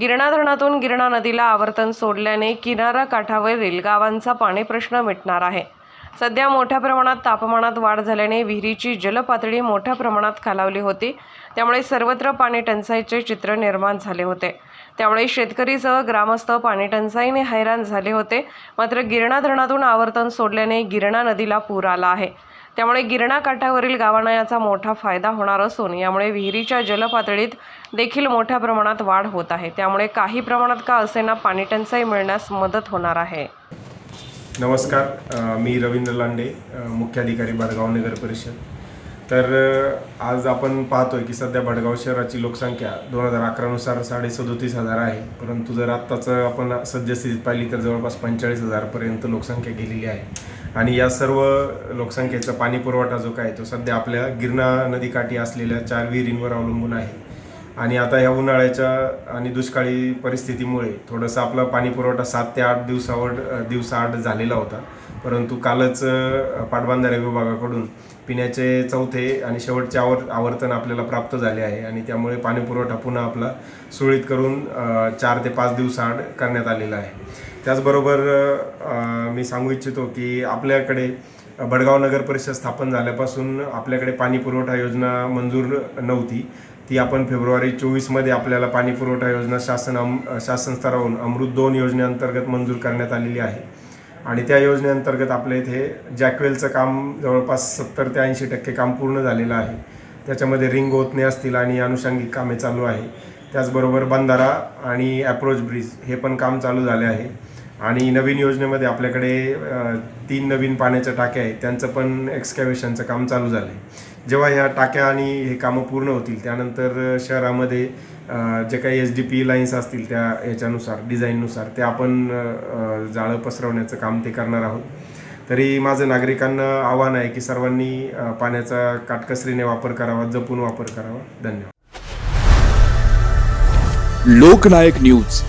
गिरणा धरणातून गिरणा नदीला आवर्तन सोडल्याने किनारा काठावरील गावांचा पाणी प्रश्न मिटणार आहे. सध्या मोठ्या प्रमाणात तापमानात वाढ झाल्याने विहिरीची जलपातळी मोठ्या प्रमाणात खालावली होती. त्यामुळे सर्वत्र पाणी टंचाईचे चित्र निर्माण झाले होते. त्यामुळे शेतकरीसह ग्रामस्थ पाणी टंचाईने हैराण झाले होते. मात्र गिरणा धरणातून आवर्तन सोडल्याने गिरणा नदीला पूर आला आहे. त्यामुळे गिरणा काठावरील गावांना याचा मोठा फायदा होणार असून यामुळे विहिरीच्या जलपातळीत देखील मोठ्या प्रमाणात वाढ होत आहे. त्यामुळे काही प्रमाणात का असेना पाणीटंचाई मिळण्यास मदत होणार आहे? नमस्कार. मी रवींद्र लांडे मुख्याधिकारी भडगाव नगर परिषद. तर आज आपण पाहतोय की सध्या भडगाव शहराची लोकसंख्या दोन हजार अकरानुसार साडे सदोतीस हजार आहे. परंतु जर आत्ताचं आपण सद्यस्थितीत पाहिली तर जवळपास पंचेचाळीस हजारपर्यंत लोकसंख्या गेलेली आहे. आणि या सर्व लोकसंख्येचा पाणीपुरवठा जो काय तो सध्या आपल्या गिरणा नदीकाठी असलेल्या चार विहिरींवर अवलंबून आहे. आणि आता ह्या उन्हाळ्याच्या आणि दुष्काळी परिस्थितीमुळे थोडंसं आपला पाणीपुरवठा सात ते आठ दिवसावर दिवसाआड झालेला होता. परंतु कालच पाटबंधारे विभागाकडून पिण्याचे चौथे आणि शेवटचे आवर आवर्तन आपल्याला प्राप्त झाले आहे आणि त्यामुळे पाणीपुरवठा पुन्हा आपला सुरळीत करून चार ते पाच दिवसाआड करण्यात आलेला आहे. त्याचबरोबर मी सांगू इच्छितो की आपल्याकडे भडगाव नगर परिषद स्थापन झाल्यापासून आपल्याकडे पाणी पुरवठा योजना मंजूर नव्हती. ती आपण फेब्रुवारी चोवीसमध्ये आपल्याला पाणी पुरवठा योजना शासन अम शासन स्तरावरून अमृत दोन योजनेअंतर्गत मंजूर करण्यात आलेली आहे. आणि त्या योजनेअंतर्गत आपल्या इथे जॅकवेलचं काम जवळपास सत्तर ते ऐंशी टक्के काम पूर्ण झालेलं आहे. त्याच्यामध्ये रिंग ओतणे असतील आणि अनुषंगिक कामे चालू आहे. त्याचबरोबर बंधारा आणि ॲप्रोच ब्रिज हे पण काम चालू झाले आहे. आणि नवीन योजनेमध्ये आपल्याकडे तीन नवीन पाण्याच्या टाक्या आहेत. त्यांचं पण एक्सकॅव्हेशनचं काम चालू झालं आहे जेव्हा ह्या टाक्या आणि हे कामं पूर्ण होतील त्यानंतर शहरामध्ये जे काही एच डी पी लाईन्स असतील त्या याच्यानुसार डिझाईननुसार ते आपण जाळं पसरवण्याचं काम ते करणार आहोत. तरी माझं नागरिकांना आव्हान आहे की सर्वांनी पाण्याचा काटकसरीने वापर करावा जपून वापर करावा. धन्यवाद. लोकनायक न्यूज.